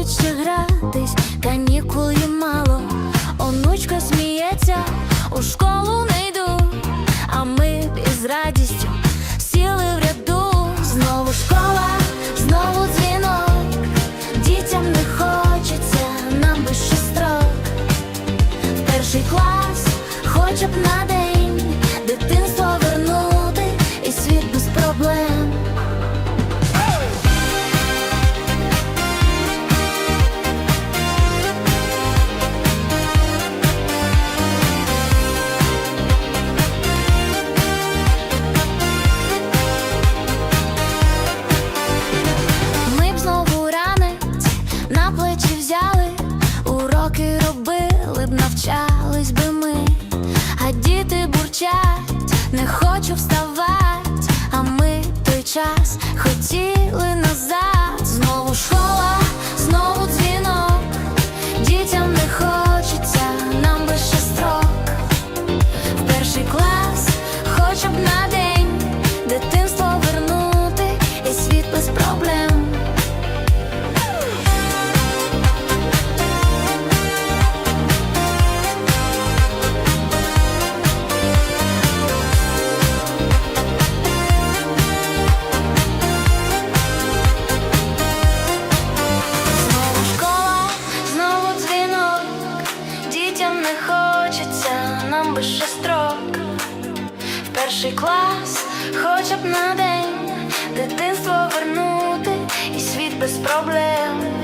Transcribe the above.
хочуть гратись, канікул мало. Онучка сміється, у школу не йду, а ми б із радістю сіли в ряду. Знову школа, знову дзвінок. Дітям не хочеться, нам би ще строк. Перший клас, хоча б на уроки робили б, навчались би ми, а діти бурчать, не хочу вставать, а ми той час хотіли строк. В перший клас, хоча б на день, дитинство вернути і світ без проблем.